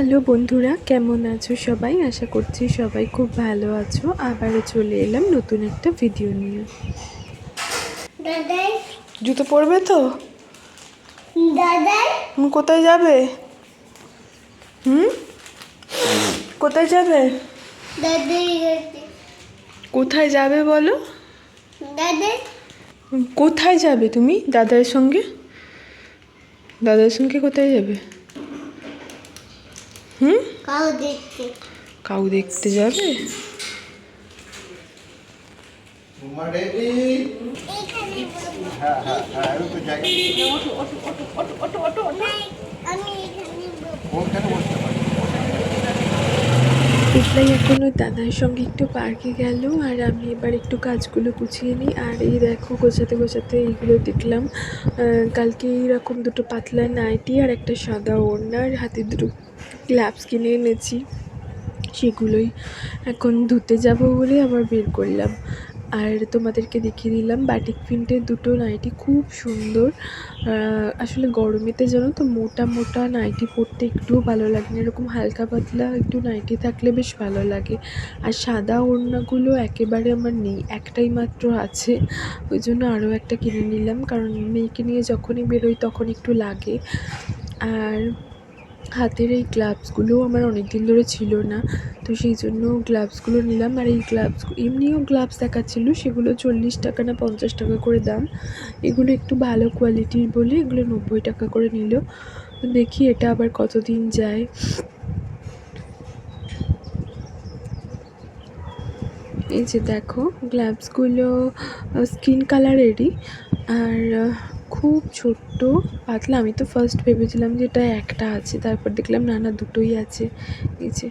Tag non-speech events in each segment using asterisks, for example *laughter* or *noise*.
Hello বন্ধুরা কেমন আছো সবাই? আশা করছি সবাই খুব ভালো আছো। আবারও চলে এলাম নতুন একটা ভিডিও নিয়ে। জুতো পরবে তো? তুমি কোথায় যাবে? হুম? কোথায় যাবে? কোথায় যাবে বলো? দাদাই। কোথায় যাবে তুমি? দাদার সঙ্গে? দাদার সঙ্গে কোথায় যাবে? হুম? কাউ দেখতে। কাউ দেখতে যাবে? রেডি এখানে ওর দাদার সঙ্গে একটু পার্কে গেল আর আমি এবার একটু কাজগুলো গুছিয়ে নিই। আর এই দেখো গোছাতে গোছাতে এইগুলো দেখলাম। কালকে এইরকম দুটো পাতলা নাইটি আর একটা সাদা ওড়না আর হাতে দুটো গ্লাভস কিনে এনেছি। সেগুলোই এখন ধুতে যাব বলে আবার বের করলাম। আর তোমাদেরকে দেখিয়ে দিলাম বাটিক প্রিন্টের দুটো নাইটি খুব সুন্দর। আসলে গরমেতে জানো তো মোটা মোটা নাইটি পরতে একটুও ভালো লাগে না। এরকম হালকা পাতলা একটু নাইটি থাকলে বেশ ভালো লাগে। আর সাদা ওড়নাগুলো একেবারে আমার নেই, একটাই মাত্র আছে। ওই জন্য আরও একটা কিনে নিলাম, কারণ মেয়েকে নিয়ে যখনই বেরোই তখন একটু লাগে। আর হাতের এই গ্লাভসগুলোও আমার অনেক দিন ধরে ছিল না। তো সেই জন্য গ্লাভসগুলো নিলাম আর এই গ্লাভস এমনিও গ্লাভস দেখাচ্ছিলো, সেগুলো চল্লিশ টাকা না পঞ্চাশ টাকা করে দাম। এগুলো একটু ভালো কোয়ালিটির বলে এগুলো নব্বই টাকা করে নিল। দেখি এটা আবার কতদিন যায়। এই যে দেখো গ্লাভসগুলো স্কিন কালারেরই আর খুব ছোট্ট, পাতলা। আমি তো ফার্স্ট ভেবেছিলাম যে এটা একটা আছে, তারপর দেখলাম না না, দুটোই আছে নিচে।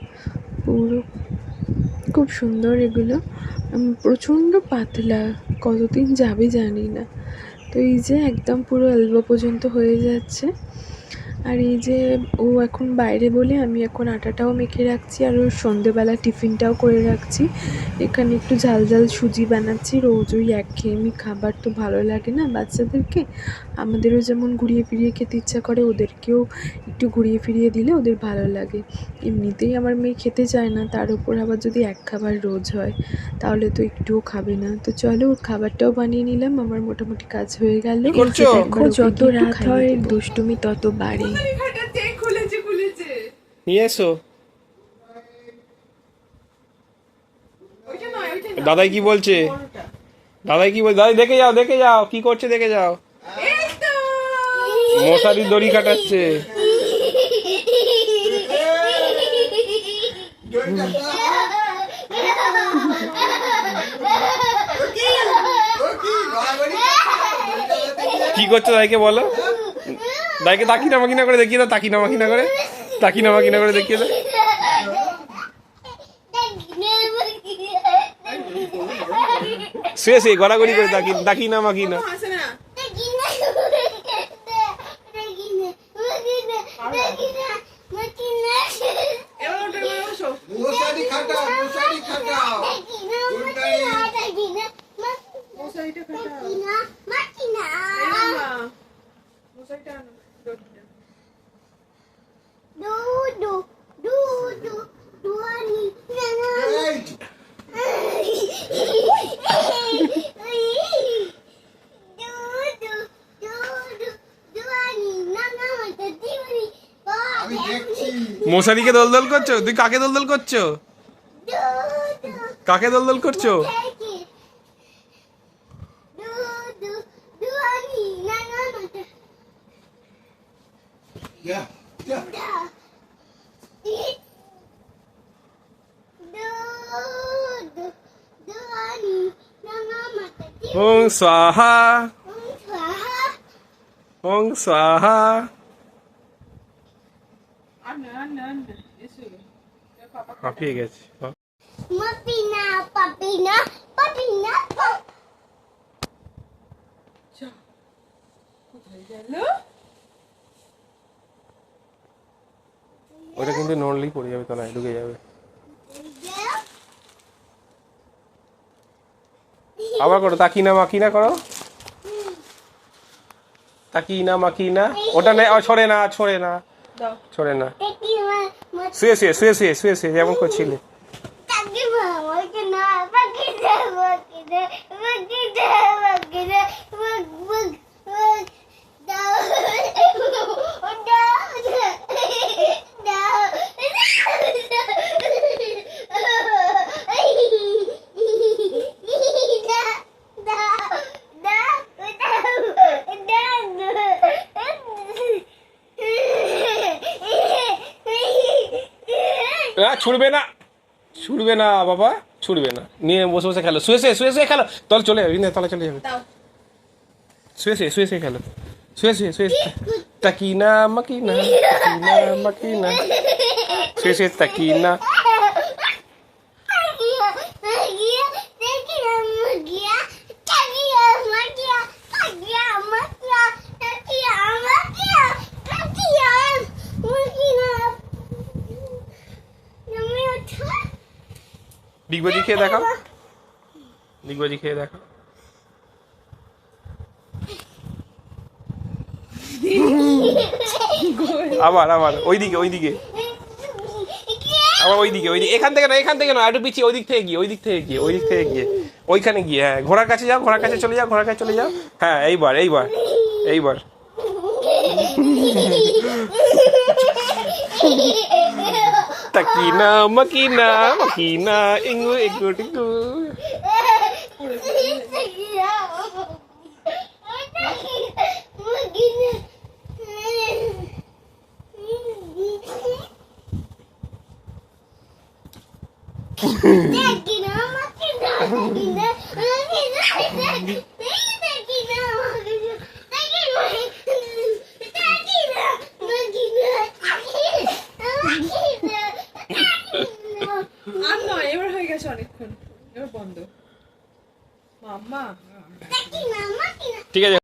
পুরো খুব সুন্দর এগুলো। প্রচণ্ড পাতলা, কতদিন যাবে জানি না। তো এই যে একদম পুরো এলবো পর্যন্ত হয়ে যাচ্ছে। আর এই যে ও এখন বাইরে বলে আমি এখন আটাটাও মেখে রাখছি আর ওর সন্ধেবেলা টিফিনটাও করে রাখছি। এখানে একটু ঝাল ঝাল সুজি বানাচ্ছি, রোজ ওই একঘেয়েমি খাবার তো ভালো লাগে না বাচ্চাদেরকে। আমাদেরও যেমন ঘুরিয়ে ফিরিয়ে খেতে ইচ্ছা করে, ওদেরকেও একটু ঘুরিয়ে ফিরিয়ে দিলে ওদের ভালো লাগে। এমনিতেই আমার মেয়ে খেতে চায় না, তার উপর আবার যদি এক খাবার রোজ হয়, তাহলে তো একটুও খাবে না। তো চলো ওর খাবারটাও বানিয়ে নিলাম, আমার মোটামুটি কাজ হয়ে গেল। যত রাত হয় দুষ্টুমি তত বাড়ে। নিয়ে এসো। দাদাই কি বলছে? দাদাই কি বলছে দাদাই দেখে যাও দেখে যাও কি করছে দেখে যাও। মশারি দড়ি কাটাচ্ছে। কি করছ দাইকে বলো? দাদাইকে তাকি না মাকিনা করে দেখিয়ে দাও তাকি না মাকিনা করে। তাকি না মাকিনা করে দেখিয়ে দাও। শুয়ে শুয়ে গড়াগড়ি করে তাকি তাকি না মাকিনা মশারি খাটাও। মশারিকে দোলদোল করছ? তুই কাকে দোলদোল করছ? কাকে দোলদোল করছ? ওং স্বাহা। ওং স্বাহা। হাঁপিয়ে গেছে. ওটা কিন্তু নড়লেই পড়ে যাবে তলায় ঢুকে যাবে। আবার করো তাকিনা মাকিনা করো? তাকিনা মাকিনা ওটা নেই ছড়ে না ছড়ে না। ছড়ে না Teki ma, ma শুয়ে শুয়ে শুয়ে শুয়ে শুয়ে শুয়ে যেমন করছিলে কাকিমা না ছুটবে না। ছুটবে না বাবা ছুড়বে না। নিয়ে বসে বসে খেলো। শুয়ে শুয়ে শুয়ে শুয়ে খেলো। তলে চলে যাবে না তলে চলে যাবে। শুয়ে শুয়ে শুয়ে শুয়ে খেলো। শুয়ে শুয়ে শুয়ে। তাকিনা মাকিনা তাকিনা মাকিনা। শুয়ে শুয়ে তাকিনা। ডিগবাজি খেয়ে দেখাও। ডিগবাজি খেয়ে দেখাও। আবার আবার, ওইদিকে ওইদিকে। আবার ওইদিকে ওইদিকে। এখান থেকে না, এখান থেকে না একটু পিছিয়ে ওই দিক থেকে গিয়ে ওই দিক থেকে গিয়ে ওই দিক থেকে গিয়ে। ওইখানে গিয়ে হ্যাঁ ঘোড়ার কাছে যাও, ঘোড়ার কাছে চলে যাও, ঘোড়ার কাছে চলে যাও। হ্যাঁ এইবার এইবার এইবার। *laughs* তাকিনা মাকিনা মাকিনা ইঙ্গু ইঙ্গু টিঙ্গু আর নয় এবার হয়ে গেছে অনেকক্ষণ। এবার বন্ধ। মাম্মা। ঠিক আছে।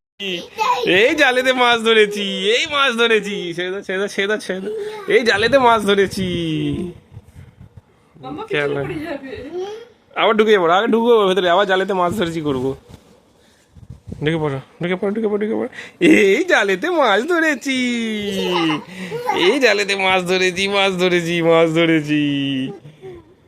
এই জালেতে মাছ ধরেছি এই মাছ ধরেছি। ছেদা ছেদা ছেদা ছেদা এই জালেতে মাছ ধরেছি। যাবে। আবার ঢুকে পড়ো আগে ঢুকবো ভেতরে আবার জালেতে মাছ ধরেছি করব। ঢুকে পড়ো ঢুকে পড়ো ঢুকে পড়ো ঢুকে পড়ো। এই জালেতে মাছ ধরেছি। এই জালেতে মাছ ধরেছি মাছ ধরেছি মাছ ধরেছি।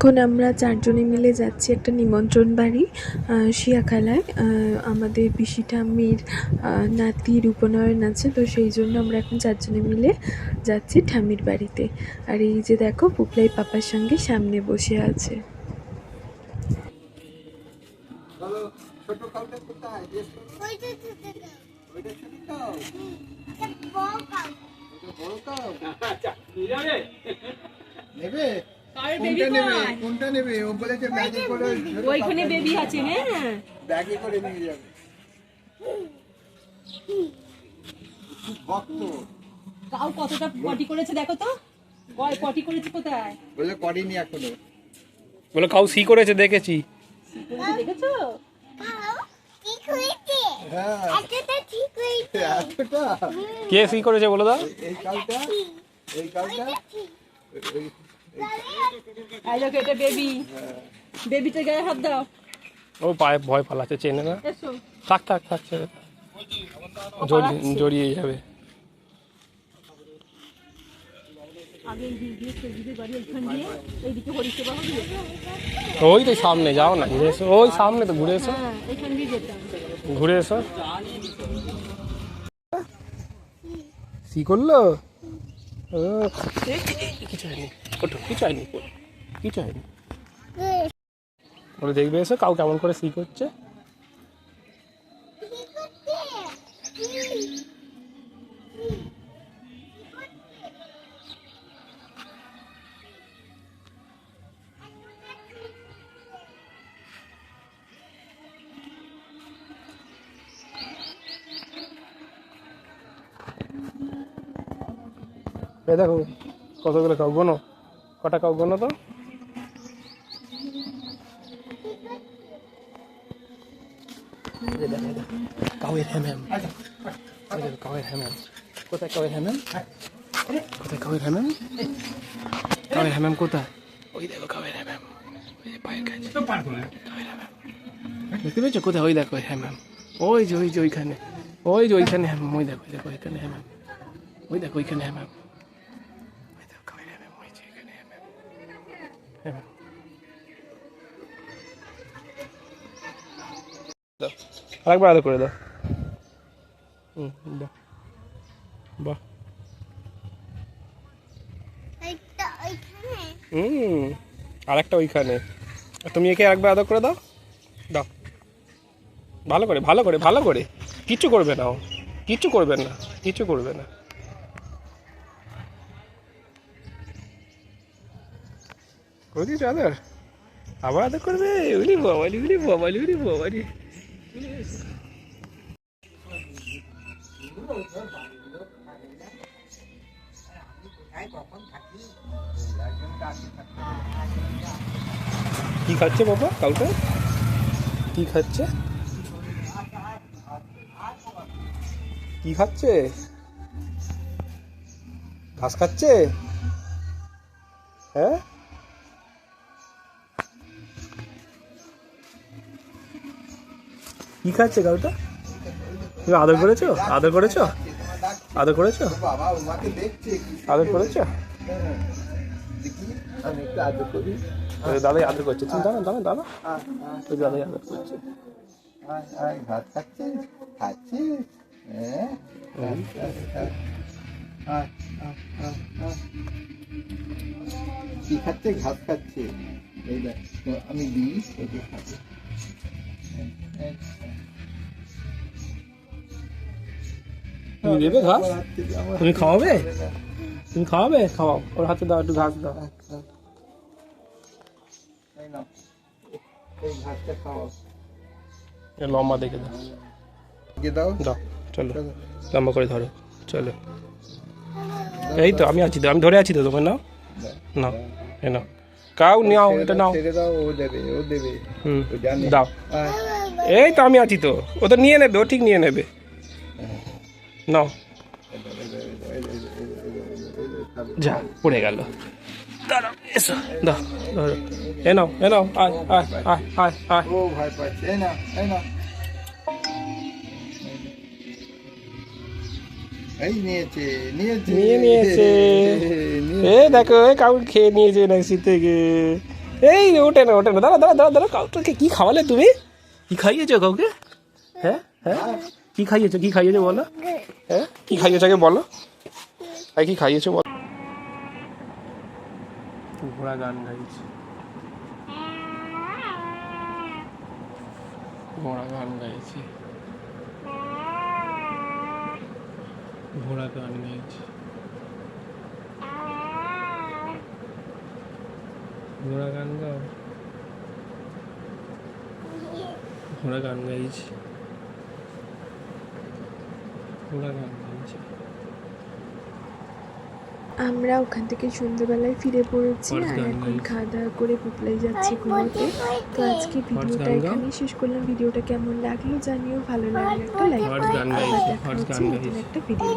এখন আমরা চারজনে মিলে যাচ্ছি একটা নিমন্ত্রণ বাড়ি শিয়াখালায়। আমাদের পিসি ঠাম্মির নাতির উপনয়ন আছে তো সেই জন্য আমরা এখন চারজনে মিলে যাচ্ছি ঠাম্মির বাড়িতে। আর এই যে দেখো পুপলাই পাপার সঙ্গে সামনে বসে আছে। ছোট কাউটা কোথায়? ওইটা থেকে দাও ওইটা ছোট কাউ। একটা বড় কাউ। ওটা বড় কাউ? নেবে কোনটা নেবে? কোনটা নেবে? ও বলেছে ব্যাগে করে ওইখানে বেবি আছে হ্যাঁ? ব্যাগে করে নিয়ে যাবে। ভক্ত। কাউ কতটা পটি করেছে দেখো তো? কয় পটি করেছে কোথায়? বলে করিনি এখনও বলে কাউ সি করেছে দেখেছি। হ্যাঁ। কে সি করেছে বলো দাও। এই কাউটা? এই কাউটা? এই- এই দেখো এটা বেবি বেবিটার গায়ে হাত দাও। ও পায়ে ভয় পালাচ্ছে চেনে না? থাক থাক থাক জড়িয়ে যাবে। ওই তো সামনে যাও না ঘুরে এসো। ওই সামনে তো ঘুরে এসো। হ্যাঁ ঘুরে এসো। সি করল? কিছু হয়নি। ওঠো কি চাইনি কিছু চাইনি ওরা দেখবে এসে কাউ কেমন করে সি করছে দেখো কতগুলো খাও গোনো। কটা কাউ গোনো তো। কাউয়ের হ্যাম কাউয়ের হ্যাম কোথায় কাউয়ের হ্যাম হ্যাম কোথায় কাউয়ের হ্যাম হ্যাম কাউয়ের হ্যাম হ্যাম কোথায়? ওই দেখো কাউয়ের হ্যাম পায়ের কাছে। দেখতে পেয়েছ? কোথায়? ওই দেখো হ্যাম ওই যে ওই যে ওইখানে। ওই যে ওইখানে হ্যাম ওই দেখো ওই দেখো ওইখানে হ্যাম ওই দেখো ওইখানে হ্যাম হ্যাম ওই দেখো কাউয়ের হ্যাম হ্যাম ওই যে ওইখানে হ্যাম হ্যাম হ্যাম হ্যাম দাও আরেকবার আদর করে দাও। হুম বাহ। বাহ। হুম আরেকটা ওইখানে। তুমি একে আরেকবার আদর করে দাও? দাও। ভালো করে ভালো করে ভালো করে। কিচ্ছু করবে না ও। কিচ্ছু করবে না কিচ্ছু করবে না। করে দিয়েছ আদর আবার আদর করবে উলি বাবালি উলি বাবালি উলি বাবালি কি খাচ্ছে বাবা কাউকে কি খাচ্ছে? কি খাচ্ছে? ঘাস খাচ্ছে? হ্যাঁ? কি খাচ্ছে কাউটা তুমি আদর করেছ? আদর করেছ? আদর করেছ? আদর করেছ? আমি আদর করি। ওই দাদাই আদর করছে। তুমি দাঁড়া দাঁড়া দাঁড়া ওই দাদাই আদর করছে। ভাত খাচ্ছিস খাচ্ছিস হ্যাঁ। কি খাচ্ছে? ঘাস খাচ্ছে। তো আমি দিই ওকে হ্যাঁ। তুমি দেবে ঘাস? তুমি খাওয়াবে? তুমি খাওয়াবে? খাওয়াও। ওর হাতে দাও একটু ঘাস দাও। এই নাও। এই ঘাসটা খাওয়াও এ লম্বা দেখে দাও। দাও। দাও চলো। লম্বা করে ধরো। চলো। এই তো আমি আছি তো আমি ধরে আছি তো তোমার নাও। নাও এ নাও। কাউ নাও এটা নাও। ছেড়ে দাও ও দেবে ও দেবে। হুম দাও। এই তো আমি আছি তো। ও তো নিয়ে নেবে ও ঠিক নিয়ে নেবে। নাও। যা পড়ে গেল। দাঁড়াও এসো দাও এ নাও এ নাও আয় আয় আয় আয় আয়। ও ভাই পাচ্ছে এই না এই না এই নিয়েছে নিয়েছে। নিয়ে নিয়েছে। নিয়ে- এ দেখো এ কাউকে খেয়ে নিয়েছে নাকি থেকে। এই ওঠে না ওঠে না। দাঁড়া দাঁড়া দাঁড়া দাঁড়া কাউকে কি খাওয়ালে তুমি? কি খাইয়েছো কাউকে? হ্যাঁ হ্যাঁ? কি খাইয়েছো কি খাইয়েছো বলো? হ্যাঁ? কি খাইয়েছো আগে বলো। আর কি খাইয়েছো বলো। ঘোড়া গান গাইছে। ঘোড়া গান গাইছে। 뭐라고 안 해야지. 뭐라고 하는 거야 뭐라고 하는 거야 이지. 뭐라고 하는 애지? আমরা ওখান থেকে সন্ধ্যেবেলায় ফিরে পড়েছি আর এখন খাওয়া দাওয়া করে পুপলাই যাচ্ছি ঘুমোতে। তো আজকে ভিডিওটা এখানেই শেষ করলাম। ভিডিওটা কেমন লাগল জানিও ভালো লাগল একটা লাইক একটা ভিডিও